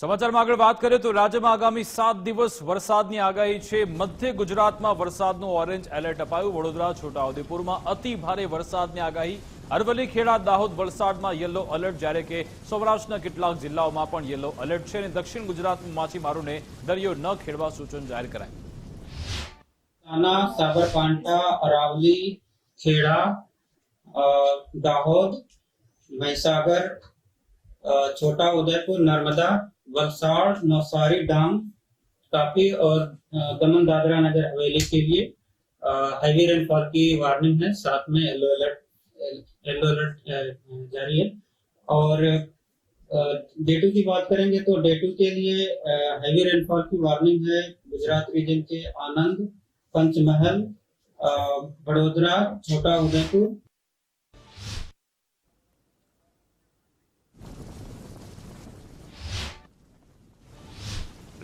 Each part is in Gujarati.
સમાચારમાં આગળ વાત કરીએ તો રાજ્યમાં આગામી સાત દિવસ વરસાદની આગાહી છે. મધ્ય ગુજરાતમાં વરસાદનું ઓરેન્જ એલર્ટ અપાયું. વડોદરા, છોટાઉદેપુરમાં અતિ ભારે વરસાદની આગાહી. અરવલી ખેડા દાહોદ વલસાડમાં યલો એલર્ટ, જ્યારે કે સૌરાષ્ટ્રના કેટલાક જિલ્લાઓમાં પણ યલો એલર્ટ છે અને દક્ષિણ ગુજરાતમાં માછીમારોને દરિયો ન ખેડવા સૂચન જાહેર કરાયું. સાબરકાંઠા અરાવલી, ખેડા દાહોદ, મહીસાગર छोटा उदयपुर नर्मदा, वलसाड़ नौसारी डांग, काफ़ी और दमन दादरा नगर हवेली के लिए हैवी रेनफॉल की वार्निंग है। साथ में येलो अलर्ट येलो अलर्ट जारी है। और डे टू की बात करेंगे तो डे टू के लिए हैवी रेनफॉल की वार्निंग है गुजरात रीजन के आनंद, पंचमहल वडोदरा छोटा उदयपुर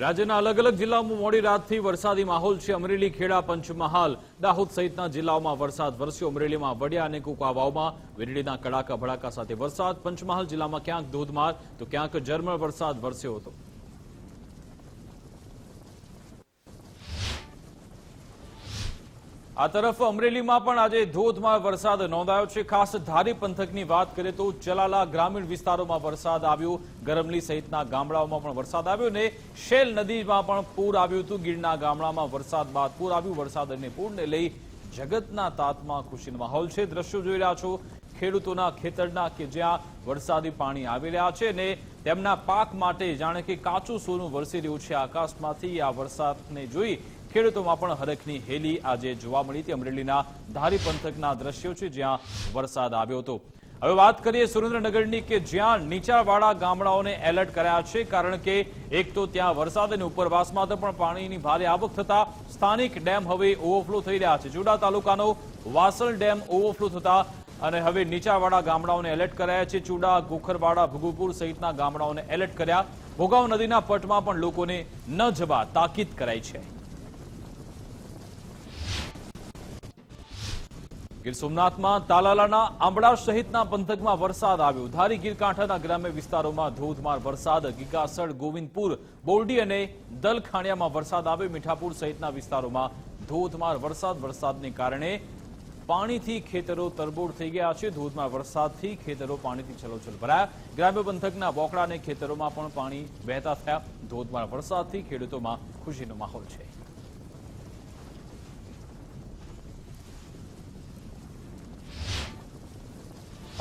રાજ્યના અલગ અલગ જિલ્લાઓમાં મોડી રાતથી વરસાદી માહોલ છે. અમરેલી, ખેડા, પંચમહાલ, દાહોદ સહિતના જિલ્લાઓમાં વરસાદ વરસ્યો. અમરેલીમાં વડિયા અને કુકાવાવમાં વીજળીના કડાકા ભડાકા સાથે વરસાદ. પંચમહાલ જિલ્લામાં ક્યાંક ધોધમાર તો ક્યાંક ઝરમર વરસાદ વરસ્યો હતો. આ તરફ અમરેલીમાં પણ આજે ધોધમાર વરસાદ નોંધાયો છે. ખાસ ધારી પંથકની વાત કરીએ તો ચલાલા ગ્રામીણ વિસ્તારોમાં વરસાદ આવ્યો. ગરમલી સહિતના ગામડાઓમાં પણ વરસાદ આવ્યો ને શેલ નદીમાં પણ પૂર આવ્યું હતું. ગીરના ગામડામાં વરસાદ બાદ પૂર આવ્યું. વરસાદ અને પૂરને લઈ જગતના તાતમાં ખુશીનો માહોલ છે. દ્રશ્યો જોઈ રહ્યા છો ખેડૂતોના ખેતરના કે જ્યાં વરસાદી પાણી આવી રહ્યા છે ને તેમના પાક માટે જાણે કે કાચું સોનું વરસી રહ્યું છે. આકાશમાંથી આ વરસાદને જોઈ ખેડૂતોમાં પણ હરખની હેલી આજે જોવા મળી હતી. અમરેલીના ધારી પંથકના દ્રશ્યો છે જ્યાં વરસાદ આવ્યો હતો. હવે વાત કરીએ સુરેન્દ્રનગરની કે જ્યાં નીચાણવાળા ગામડાઓને એલર્ટ કર્યા છે, કારણ કે એક તો ત્યાં વરસાદ અને ઉપરવાસમાં પણ પાણીની ભારે આવક થતા સ્થાનિક ડેમ હવે ઓવરફ્લો થઈ રહ્યા છે. જુડા તાલુકાનો વાસલ ડેમ ઓવરફ્લો થતા અને હવે નીચાવાળા ગામડાઓને એલર્ટ કરાયા છે. ચુડા, ગોખરવાડા ભગુપુર સહિતના ગામડાઓને એલર્ટ કર્યા. ભોગાવ નદીના પટમાં પણ લોકોને ન જવા તાકીદ કરાઈ છે. ગીર સોમનાથમાં તાલાલાના આંબળા સહિતના પંથકમાં વરસાદ આવ્યો. ધારી ગીરકાંઠાના ગ્રામ્ય વિસ્તારોમાં ધોધમાર વરસાદ ગીગાસડ ગોવિંદપુર, બોરડી અને દલખાણિયામાં વરસાદ આવ્યો. મીઠાપુર સહિતના વિસ્તારોમાં ધોધમાર વરસાદ. વરસાદને કારણે પાણીથી ખેતરો તરબોળ થઈ ગયા છે. ધોધમાર વરસાદથી ખેતરો પાણીથી છલોછલ ભરાયા. ગ્રામ્ય પંથકના બોકડા અને ખેતરોમાં પણ પાણી વહેતા થયા. ધોધમાર વરસાદથી ખેડૂતોમાં ખુશીનો માહોલ છે.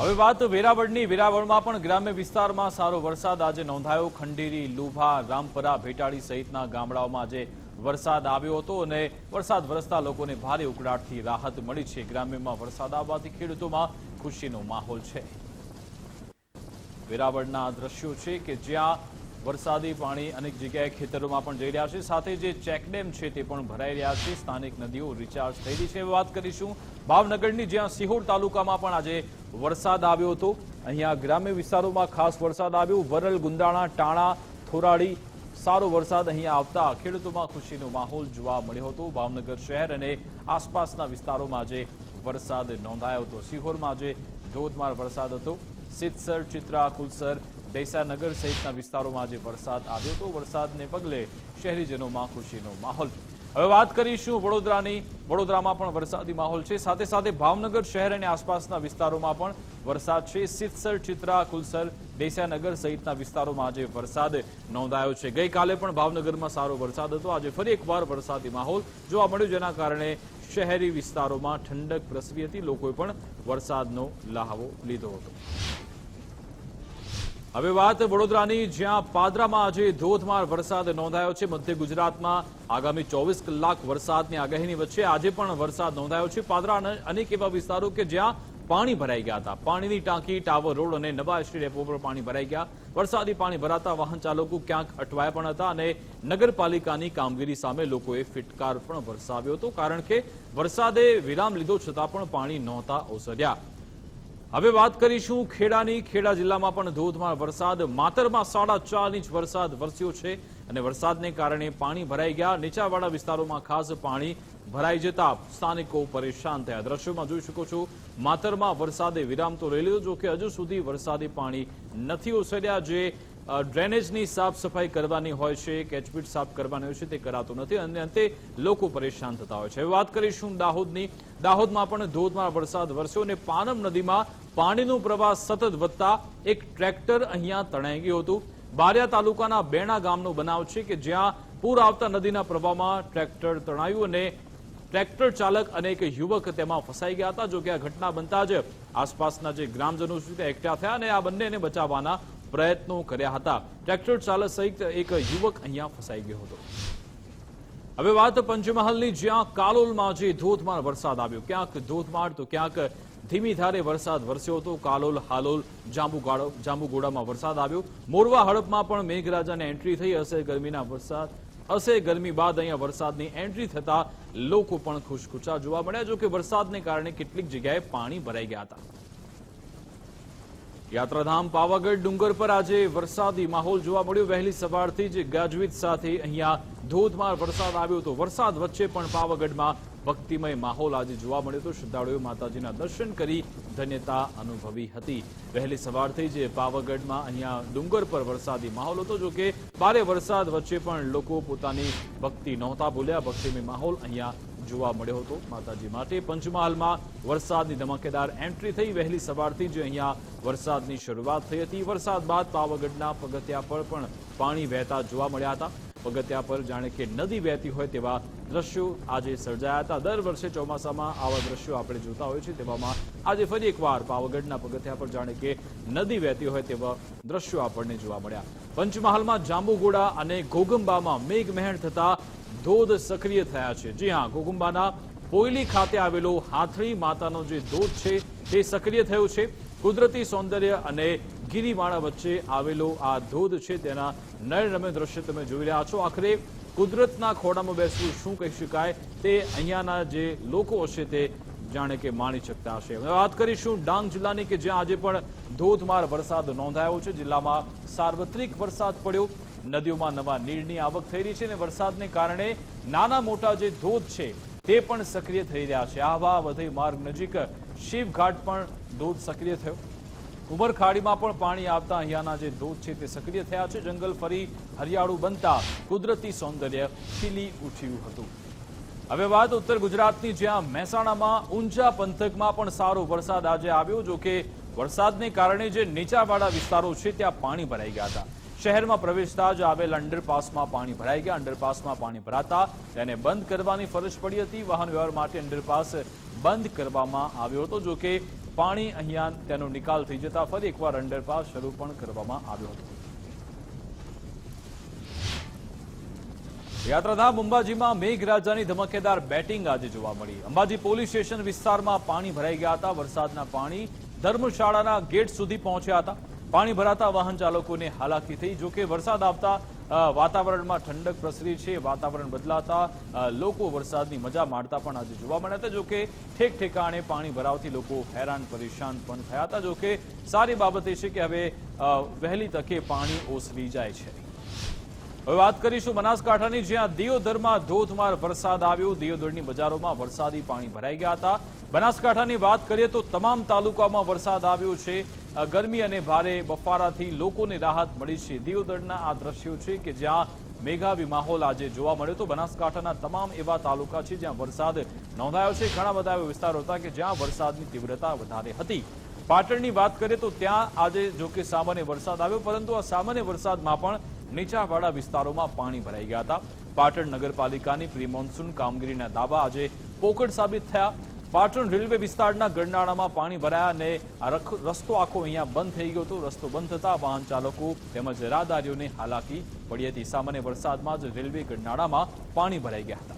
હવે વાત વેરાવળની. વેરાવળમાં પણ ગ્રામ્ય વિસ્તારમાં સારો વરસાદ આજે નોંધાયો. ખંડેરી, લુભા, રામપરા ભેટાળી સહિતના ગામડાઓમાં આજે વરસાદ આવ્યો હતો અને વરસાદ વરસતા લોકોને ભારે ઉકળાટથી રાહત મળી છે. ગ્રામ્યમાં વરસાદ આવવાથી ખેડૂતોમાં ખુશીનો માહોલ છે. વેરાવળના દ્રશ્યો છે કે જ્યાં વરસાદી પાણી અનેક જગ્યાએ ખેતરોમાં પણ જઈ રહ્યા છે. સાથે જે ચેકડેમ છે તે પણ ભરાઈ રહ્યા છે. સ્થાનિક નદીઓ રિચાર્જ થઈ રહી છે. વાત કરીશું ભાવનગરની, જ્યાં સિહોર તાલુકામાં પણ આજે વરસાદ આવ્યો હતો. અહીંયા ગ્રામ્ય વિસ્તારોમાં ખાસ વરસાદ આવ્યો. વરલ, ગુંદાણા, ટાણા, થોરાડી સારો વરસાદ અહીંયા આવતા ખેડૂતોમાં ખુશીનો માહોલ જોવા મળ્યો હતો. ભાવનગર શહેર અને આસપાસના વિસ્તારોમાં આજે વરસાદ નોંધાયો હતો. સિહોરમાં આજે ધોધમાર વરસાદ હતો. સિત્સર ચિત્રા, કુલસર દૈસાનગર સહિતના વિસ્તારોમાં આજે વરસાદ આવ્યો હતો. વરસાદને પગલે શહેરીજનોમાં ખુશીનો માહોલ. હવે વાત કરીશું વડોદરાની. વડોદરામાં પણ વરસાદી માહોલ છે. સાથે સાથે ભાવનગર શહેર અને આસપાસના વિસ્તારોમાં પણ વરસાદ છે. સિત્સર ચિત્રા કુલસર દૈસાનગર સહિતના વિસ્તારોમાં આજે વરસાદ નોંધાયો છે. ગઈકાલે પણ ભાવનગરમાં સારો વરસાદ હતો. આજે ફરી એકવાર વરસાદી માહોલ જોવા મળ્યો, જેના કારણે શહેરી વિસ્તારોમાં ઠંડક પ્રસરી હતી. લોકોએ પણ વરસાદનો લહાવો લીધો હતો. હવે વાત વડોદરાની, જ્યાં પાદરામાં આજે ધોધમાર વરસાદ નોંધાયો છે. મધ્ય ગુજરાતમાં આગામી ચોવીસ કલાક વરસાદની આગાહીની વચ્ચે આજે પણ વરસાદ નોંધાયો છે. પાદરા અને અનેક એવા વિસ્તારો કે જ્યાં પાણી ભરાઈ ગયા હતા. પાણીની ટાંકી, ટાવર, રોડ અને નવા એસટી ડેપો પર પાણી ભરાઈ ગયા. વરસાદી પાણી ભરાતા વાહન ચાલકો ક્યાંક અટવાયા પણ હતા અને નગરપાલિકાની કામગીરી સામે લોકોએ ફિટકાર પણ વરસાવ્યો હતો. કારણ કે વરસાદે વિરામ લીધો છતાં પણ પાણી નહોતા ઓસર્યા. હવે વાત કરીશું ખેડાની. ખેડા જિલ્લામાં પણ ધોધમાર વરસાદ. માતરમાં સાડા ચાર ઇંચ વરસાદ વરસ્યો છે અને વરસાદને કારણે પાણી ભરાઈ ગયા. નીચાવાળા વિસ્તારોમાં ખાસ પાણી ભરાઈ જતા સ્થાનિકો પરેશાન થયા. દ્રશ્યોમાં જોઈ શકો છો, માતરમાં વરસાદે વિરામ તો લઈ લીધો. જોકે હજુ સુધી વરસાદી પાણી નથી ઓસર્યા. જે ડ્રેનેજની સાફ સફાઈ કરવાની હોય છે કેચપીટ સાફ કરવાની હોય છે, તે કરાતું નથી અને અંતે લોકો પરેશાન થતા હોય છે. વાત કરીશું દાહોદની. દાહોદમાં પણ ધોધમાર વરસાદ વરસ્યો અને પાનમ નદીમાં પાણીનો પ્રવાહ સતત વધતા એક ટ્રેક્ટર અહીંયા તણાઈ ગયું હતું. બારિયા તાલુકાના બેણા ગામનો બનાવ છે કે જ્યાં પૂર આવતા નદીના પ્રવાહમાં ટ્રેક્ટર તણાયું અને ટ્રેક્ટર ચાલક અને એક યુવક તેમાં ફસાઈ ગયા હતા. જો કે આ ઘટના બનતા જ આસપાસના જે ગ્રામજનો છે તે એકઠા થયા અને આ બંનેને બચાવવાના પ્રયત્નો કર્યા હતા. ટ્રેક્ટર ચાલક સહિત એક યુવક અહીંયા ફસાઈ ગયો હતો. હવે વાત પંચમહાલની, જ્યાં કાલોલમાં જે ધોધમાર વરસાદ આવ્યો. ક્યાંક ધોધમાર તો ક્યાંક ધીમી ધારે વરસાદ વરસ્યો હતો. કાલોલ, હાલોલ જાંબુગાડો જાંબુગોડામાં વરસાદ આવ્યો. મોરવા હડપમાં પણ મેઘરાજાને એન્ટ્રી થઈ. હશે ગરમીના વરસાદ, હશે ગરમી બાદ અહીંયા વરસાદની એન્ટ્રી થતા લોકો પણ ખુશખુશા જોવા મળ્યા જો કે વરસાદને કારણે કેટલીક જગ્યાએ પાણી ભરાઈ ગયા હતા. યાત્રાધામ પાવાગઢ ડુંગર પર આજે વરસાદી માહોલ જોવા મળ્યો. વહેલી સવારથી જ ગાજવીજ સાથે અહીંયા ધોધમાર વરસાદ આવ્યો હતો. વરસાદ વચ્ચે પણ પાવાગઢમાં ભક્તિમય માહોલ આજે જોવા મળ્યો હતો. શ્રદ્ધાળુઓએ માતાજીના દર્શન કરી ધન્યતા અનુભવી હતી. વહેલી સવારથી જ પાવાગઢમાં અહીંયા ડુંગર પર વરસાદી માહોલ હતો. જો કે ભારે વરસાદ વચ્ચે પણ લોકો પોતાની ભક્તિ નહોતા ભૂલ્યા. ભક્તિમય માહોલ અહીંયા જોવા મળ્યો હતો. માતાજી માટે પંચમહાલમાં વરસાદની ધમાકેદાર એન્ટ્રી થઈ. વહેલી સવારથી જ અહીંયા વરસાદની શરૂઆત થઈ હતી. વરસાદ બાદ પાવાગઢના પગથિયા પર પણ પાણી વહેતા જોવા મળ્યા હતા. પગથિયા પર જાણે કે નદી વહેતી હોય તેવા દ્રશ્યો આજે સર્જાયા હતા. દર વર્ષે ચોમાસામાં આવા દ્રશ્યો આપણે જોતા હોઈએ છીએ. તેવામાં આજે ફરી એકવાર પાવાગઢના પગથિયા પર જાણે કે નદી વહેતી હોય તેવા દ્રશ્યો આપણને જોવા મળ્યા. પંચમહાલમાં જાંબુગોડા અને ઘોગંબામાં મેઘમહેર થતા ધોધ સક્રિય થયા છે. જી હા ઘોગંબાના પોયલી ખાતે આવેલો હાથળી માતાનો જે ધોધ છે, તે સક્રિય થયો છે. કુદરતી સૌંદર્ય અને ગિરિમાળા વચ્ચે આવેલો આ ધોધ છે, તેના નયનરમ્ય દ્રશ્ય તમે જોઈ રહ્યા છો. આખરે કુદરતના ખોડામાં બેસવું શું કહી શકાય? તે અહીંયાના જે લોકો હશે તે જાણે કે માણી શકતા હશે. હવે વાત કરીશું ડાંગ જિલ્લાની કે જ્યાં આજે પણ ધોધમાર વરસાદ નોંધાયો છે. જિલ્લામાં સાર્વત્રિક વરસાદ પડ્યો. નદીઓમાં નવા નીરની આવક થઈ રહી છે અને વરસાદને કારણે નાના મોટા જે ધોધ છે તે પણ સક્રિય થઈ રહ્યા છે. આહવા, વધઈ માર્ગ નજીક શિવઘાટ પણ ધોધ સક્રિય થયો. ઉમરખાડીમાં પણ પાણી આવતા અહીંયાના જે ધોધ છે તે સક્રિય થયા છે. જંગલ ફરી હરિયાળું બનતા કુદરતી સૌંદર્ય ખીલી ઉઠ્યું હતું. હવે વાત ઉત્તર ગુજરાતની, જ્યાં મહેસાણામાં ઊંચા પંથકમાં પણ સારો વરસાદ આજે આવ્યો. જો કે વરસાદને કારણે જે નીચાવાળા વિસ્તારો છે, ત્યાં પાણી ભરાઈ ગયા હતા. શહેરમાં પ્રવેશતા જ આવેલ અંડરપાસમાં પાણી ભરાઈ ગયા. અંડરપાસમાં પાણી ભરાતા તેને બંધ કરવાની ફરજ પડી હતી. વાહન વ્યવહાર માટે અંડરપાસ બંધ કરવામાં આવ્યો હતો. જો કે પાણી અહીંયા તેનો નિકાલ થઈ જતા ફરી એકવાર અંડરપાસ શરૂ પણ કરવામાં આવ્યો હતો. યાત્રાધામ અંબાજીમાં મેઘરાજાની ધમાકેદાર બેટિંગ આજે જોવા મળી. અંબાજી પોલીસ સ્ટેશન વિસ્તારમાં પાણી ભરાઈ ગયા હતા. વરસાદના પાણી ધર્મશાળાના ગેટ સુધી પહોંચ્યા હતા. પાણી ભરાતા વાહન ચાલકોને હાલાકી થઈ. જોકે વરસાદ આવતા વાતાવરણમાં ઠંડક પ્રસરી છે. વાતાવરણ બદલાતા લોકો વરસાદની મજા માણતા પણ આજે જોવા મળ્યા હતા. જોકે ઠેક ઠેકાણે પાણી ભરાવથી લોકો હેરાન, પરેશાન પણ થયા હતા. જોકે સારી બાબત એ છે કે હવે વહેલી તકે પાણી ઓસરી જાય છે. હવે વાત કરીશું બનાસકાંઠાની, જ્યાં દિયોદરમાં ધોધમાર વરસાદ આવ્યો. દિયોદરની બજારોમાં વરસાદી પાણી ભરાઈ ગયા હતા. બનાસકાંઠાની વાત કરીએ તો તમામ તાલુકામાં વરસાદ આવ્યો છે. ગરમી અને ભારે બફારાથી લોકોને રાહત મળી છે. દિયોદરના આ દ્રશ્યો છે કે જ્યાં મેઘાવી માહોલ આજે જોવા મળ્યો તો બનાસકાંઠાના તમામ એવા તાલુકા છે જ્યાં વરસાદ નોંધાયો છે. ઘણા બધા એવા વિસ્તારો હતા કે જ્યાં વરસાદની તીવ્રતા વધારે હતી. પાટણની વાત કરીએ તો ત્યાં આજે જો કે સામાન્ય વરસાદ આવ્યો, પરંતુ આ સામાન્ય વરસાદમાં પણ નીચાવાળા વિસ્તારોમાં પાણી ભરાઈ ગયા હતા. પાટણ નગરપાલિકાની પ્રી મોન્સૂન કામગીરીના દાવા આજે પોકળ સાબિત થયા. પાટણ રેલવે વિસ્તારના ગરનાળામાં પાણી ભરાયા અને રસ્તો આખો અહીંયા બંધ થઈ ગયો હતો. રસ્તો બંધ થતા વાહન ચાલકો તેમજ રાહદારીઓને હાલાકી પડી હતી. સામાન્ય વરસાદમાં જ રેલવે ગરનાળામાં પાણી ભરાઈ ગયા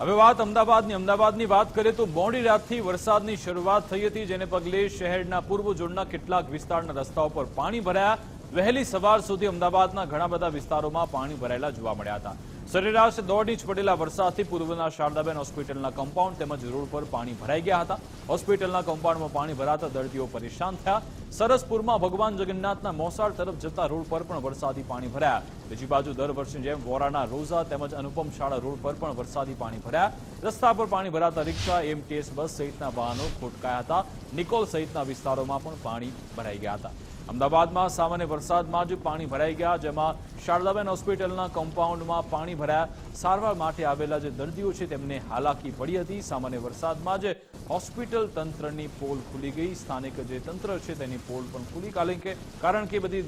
હવે વાત અમદાવાદની. અમદાવાદની વાત કરીએ તો મોડી રાતથી વરસાદની શરૂઆત થઈ હતી, જેને પગલે શહેરના પૂર્વ ઝોનના કેટલાક વિસ્તારના રસ્તાઓ પર પાણી ભરાયા. વહેલી સવાર સુધી અમદાવાદના ઘણા બધા વિસ્તારોમાં પાણી ભરાયેલા જોવા મળ્યા હતા. સરેરાશ દોઢ ઇંચ પડેલા વરસાદથી પૂર્વના શારદાબેન હોસ્પિટલના કમ્પાઉન્ડ તેમજ રોડ પર પાણી ભરાઈ ગયા હતા. હોસ્પિટલના કમ્પાઉન્ડમાં પાણી ભરાતા દર્દીઓ પરેશાન થયા. સરસપુરમાં ભગવાન જગન્નાથના મોસાળ તરફ જતા રોડ પર પણ વરસાદી પાણી ભરાયા. બીજી બાજુ દર વર્ષની જેમ વોરાના રોઝા તેમજ અનુપમ શાળા રોડ પર પણ વરસાદી પાણી ભરાયા. રસ્તા પર પાણી ભરાતા રિક્ષા એમટીએસ બસ સહિતના વાહનો ખોટકાયા હતા. નિકોલ સહિતના વિસ્તારોમાં પણ પાણી ભરાઈ ગયા હતા. અમદાવાદમાં સામાન્ય વરસાદમાં જ પાણી ભરાઈ ગયા, જેમાં શારદાબેન હોસ્પિટલના કમ્પાઉન્ડમાં પાણી ભરાયા. સારવાર માટે આવેલા જે દર્દીઓ છે, તેમને હાલાકી પડી હતી. સામાન્ય વરસાદમાં જ હોસ્પિટલ તંત્રની પોલ ખુલી ગઈ. સ્થાનિક જે તંત્ર છે, તેની પોલ પણ ખુલી. કારણ કે કારણ કે બધી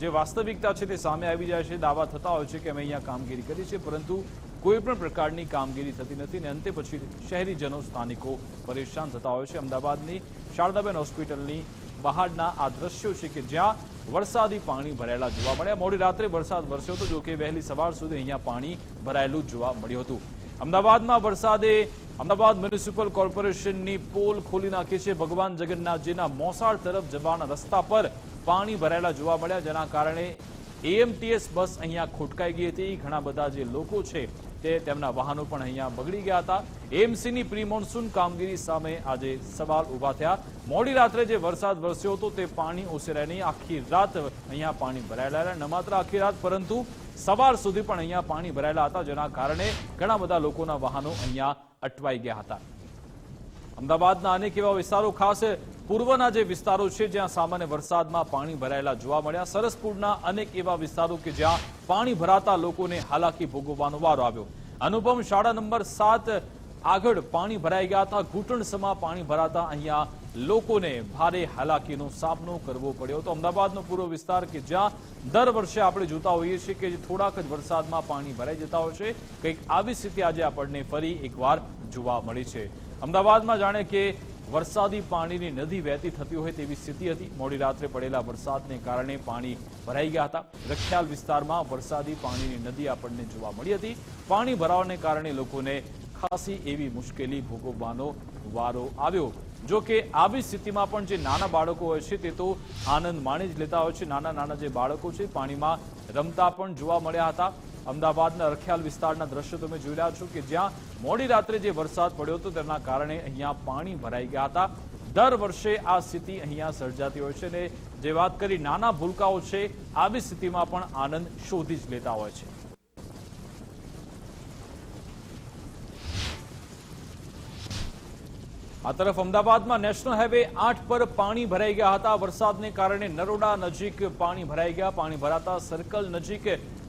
જે વાસ્તવિકતા છે, તે સામે આવી જાય છે. દાવા થતા હોય છે કે અમે અહીંયા કામગીરી કરી છે, પરંતુ કોઈ પણ પ્રકારની કામગીરી થતી નથી અને અંતે પછી શહેરીજનો, સ્થાનિકો પરેશાન થતા હોય છે. અમદાવાદની શારદાબેન હોસ્પિટલની બહારના આ દ્રશ્યો છે કે જ્યાં વરસાદી પાણી ભરાયેલા જોવા મળ્યા. મોડી રાત્રે વરસાદ વરસ્યો હતો, જો કે વહેલી સવાર સુધી અહીંયા પાણી ભરાયેલું જોવા મળ્યું હતું. અમદાવાદમાં વરસાદે અમદાવાદ મ્યુનિસિપલ કોર્પોરેશનની પોલ ખોલી નાખી છે. ભગવાન જગન્નાથજીના મોસાળ તરફ જવાના રસ્તા પર પાણી ભરાયેલા જોવા મળ્યા, જેના કારણે એએમટીએસ બસ અહીંયા ખોટકાઈ ગઈ હતી. ઘણા બધા જે લોકો છે તે તેમના વાહનો પણ અહીંયા બગડી ગયા હતા. એમસીની પ્રી મોન્સૂન કામગીરી સામે આજે સવાલ ઊભા થયા. મોડી રાત્રે જે વરસાદ વરસ્યો હતો તે પાણી ઓસરાય નહીં આખી રાત અહીંયા પાણી ભરાયેલા રહ્યા. ન માત્ર આખી રાત, પરંતુ સવાર સુધી પણ અહીંયા પાણી ભરાયેલા હતા, જેના કારણે ઘણા બધા લોકોના વાહનો અહીંયા અટવાઈ ગયા હતા. અમદાવાદના અનેક એવા વિસ્તારો ખાસ પૂર્વના જે વિસ્તારો છે, જ્યાં સામાન્ય વરસાદમાં પાણી ભરાયેલા જોવા મળ્યા સરસપુરના અનેક એવા વિસ્તારો કે જ્યાં પાણી ભરાતા લોકોને હાલાકી ભોગવવાનો વારો આવ્યો. અનુપમ શાળા નંબર સાત આગળ પાણી ભરાઈ ગયા હતા. ઘૂંટણસમાં પાણી ભરાતા અહીંયા લોકોને ભારે હાલાકીનો સામનો કરવો પડ્યો હતો. અમદાવાદનો પૂર્વ વિસ્તાર કે જ્યાં દર વર્ષે આપણે જોતા હોઈએ છીએ કે થોડાક જ વરસાદમાં પાણી ભરાઈ જતા હોય છે. કંઈક આવી સ્થિતિ આજે આપણને ફરી એકવાર જોવા મળી છે. અમદાવાદમાં જાણે કે વરસાદી પાણીની નદી વહેતી થતી હોય તેવી સ્થિતિ હતી. મોડી રાત્રે પડેલા વરસાદને કારણે પાણી ભરાઈ ગયા હતા. રખિયાલ વિસ્તારમાં વરસાદી પાણીની નદી આપણને જોવા મળી હતી. પાણી ભરાવાને કારણે લોકોને ખાસી એવી મુશ્કેલી ભોગવવાનો વારો આવ્યો. જો કે આવી સ્થિતિમાં પણ જે નાના બાળકો હોય છે તે તો આનંદ માણી જ લેતા હોય છે. નાના નાના જે બાળકો છે, પાણીમાં રમતા પણ જોવા મળ્યા હતા. અમદાવાદના રખિયાલ વિસ્તારના દ્રશ્યો તમે જોઈ રહ્યા છો કે જ્યાં મોડી રાત્રે જે વરસાદ પડ્યો હતો તેના કારણે અહીંયા પાણી ભરાઈ ગયા હતા. દર વર્ષે આ સ્થિતિ અહીંયા સર્જાતી હોય છે અને જે વાત કરી નાના ભૂલકાઓ છે, આવી સ્થિતિમાં પણ આનંદ શોધી જ લેતા હોય છે. આ તરફ અમદાવાદમાં નેશનલ હાઈવે આઠ પર પાણી ભરાઈ ગયા હતા. વરસાદને કારણે નરોડા નજીક પાણી ભરાઈ ગયા. પાણી ભરાતા સર્કલ નજીક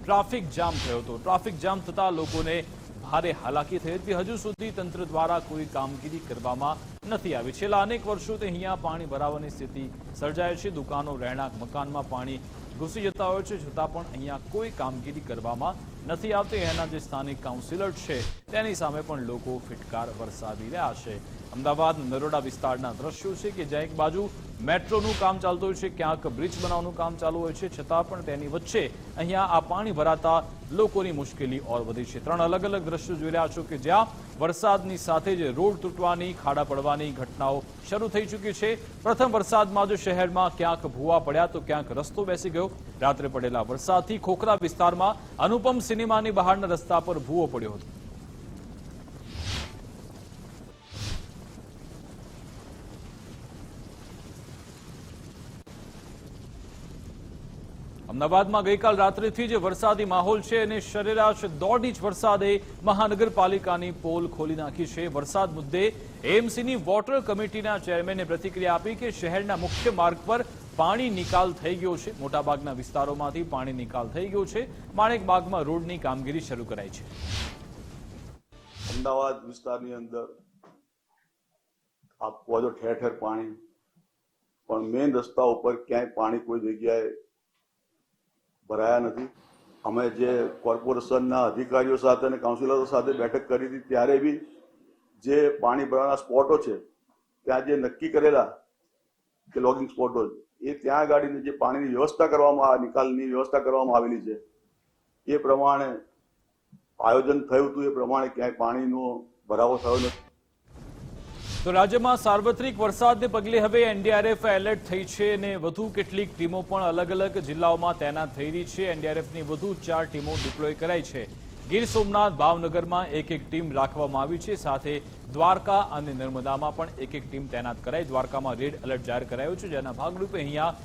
ટ્રાફિક જામ થયો હતો. ટ્રાફિક જામ થતા લોકોને ભારે હાલાકી થઈ હતી. હજુ સુધી તંત્ર દ્વારા કોઈ કામગીરી કરવામાં નથી આવી. છેલ્લા અનેક વર્ષોથી અહીંયા પાણી ભરાવાની સ્થિતિ સર્જાય છે. દુકાનો, રહેણાંક, મકાનમાં પાણી ઘૂસી જતા હોય છે. છતાં પણ અહીંયા કોઈ કામગીરી કરવામાં નથી આવતી. એના જે સ્થાનિક કાઉન્સિલર છે, તેની સામે પણ લોકો ફિટકાર વરસાવી રહ્યા છે. અમદાવાદ નરોડા વિસ્તારના દ્રશ્યો છે કે જ્યાં એક બાજુ મેટ્રોનું કામ ચાલતું હોય છે, ક્યાંક બ્રિજ બનાવવાનું કામ ચાલુ હોય છે, છતાં પણ તેની વચ્ચે અહીંયા આ પાણી ભરાતા લોકોની મુશ્કેલી ઓર વધી છે. ત્રણ અલગ અલગ દ્રશ્યો જોઈ રહ્યા છો કે જ્યાં વરસાદની સાથે જ રોડ તૂટવાની, ખાડા પડવાની ઘટનાઓ શરૂ થઈ ચૂકી છે. પ્રથમ વરસાદમાં જ શહેરમાં ક્યાંક ભૂવા પડ્યા તો ક્યાંક રસ્તો બેસી ગયો. રાત્રે પડેલા વરસાદથી ખોખરા વિસ્તારમાં અનુપમ સિનેમાની બહારના રસ્તા પર ભૂવો પડ્યો હતો. અમદાવાદમાં ગઈકાલ રાત્રિથી જે વરસાદી માહોલ છે અને સરેરાશ દોઢ ઇંચ વરસાદે મહાનગરપાલિકાની પોલ ખોલી નાખી છે. વરસાદ મુદ્દે એએમસીની વોટર કમિટીના ચેરમેને પ્રતિક્રિયા આપી કે શહેરના મુખ્ય માર્ગ પર પાણી નિકાલ થઈ ગયો છે. મોટાભાગના વિસ્તારોમાંથી પાણી નિકાલ થઈ ગયો છે. માણેકબાગમાં રોડની કામગીરી શરૂ કરાઈ છે. અમદાવાદ વિસ્તારની અંદર આપવા જો ઠેર ઠેર પાણી, પણ મેઇન રસ્તા ઉપર ક્યાંય પાણી કોઈ જગ્યાએ ભરાયા નથી. અમે જે કોર્પોરેશનના અધિકારીઓ સાથે અને કાઉન્સિલરો સાથે બેઠક કરી હતી, ત્યારે બી જે પાણી ભરાવાના સ્પોટો છે, ત્યાં જે નક્કી કરેલા કે લોગિંગ સ્પોટો, એ ત્યાં ગાડીને જે પાણીની વ્યવસ્થા કરવામાં, આ નિકાલની વ્યવસ્થા કરવામાં આવેલી છે, એ પ્રમાણે આયોજન થયું હતું, એ પ્રમાણે ક્યાંય પાણીનો ભરાવો થયો નથી. તો રાજ્યમાં સાર્વત્રિક વરસાદને પગલે હવે એનડીઆરએફ એલર્ટ થઈ છે અને વધુ કેટલીક ટીમો પણ અલગ અલગ જિલ્લાઓમાં તૈનાત થઈ રહી છે. એનડીઆરએફની વધુ ચાર ટીમો ડિપ્લોય કરાઈ છે. ગીર સોમનાથ, ભાવનગરમાં એક એક ટીમ રાખવામાં આવી છે. સાથે દ્વારકા અને નર્મદામાં પણ એક એક ટીમ તૈનાત કરાઈ. દ્વારકામાં રેડ એલર્ટ જાહેર કરાયો છે. જેના ભાગરૂપે અહીંયા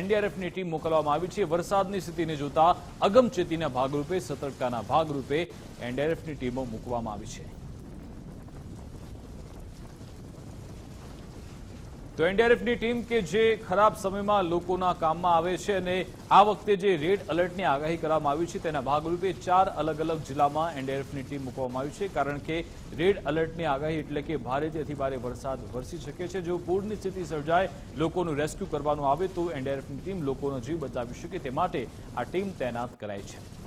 એનડીઆરએફની ટીમ મોકલવામાં આવી છે. વરસાદની સ્થિતિને જોતા અગમચેતીના ભાગરૂપે, સતર્કતાના ભાગરૂપે એનડીઆરએફની ટીમો મૂકવામાં આવી છે. તો એનડીઆરએફની ટીમ કે જે ખરાબ સમયમાં લોકોના કામમાં આવે છે અને આ વખતે જે રેડ એલર્ટની આગાહી કરવામાં આવી છે તેના ભાગરૂપે ચાર અલગ અલગ જિલ્લામાં એનડીઆરએફની ટીમ મૂકવામાં આવી છે, કારણ કે રેડ એલર્ટની આગાહી એટલે કે ભારેથી અતિભારે વરસાદ વરસી શકે છે. જો પૂરની સ્થિતિ સર્જાય, લોકોનું રેસ્ક્યુ કરવાનું આવે તો એનડીઆરએફની ટીમ લોકોનો જીવ બચાવી શકે તે માટે આ ટીમ તૈનાત કરાઈ છે.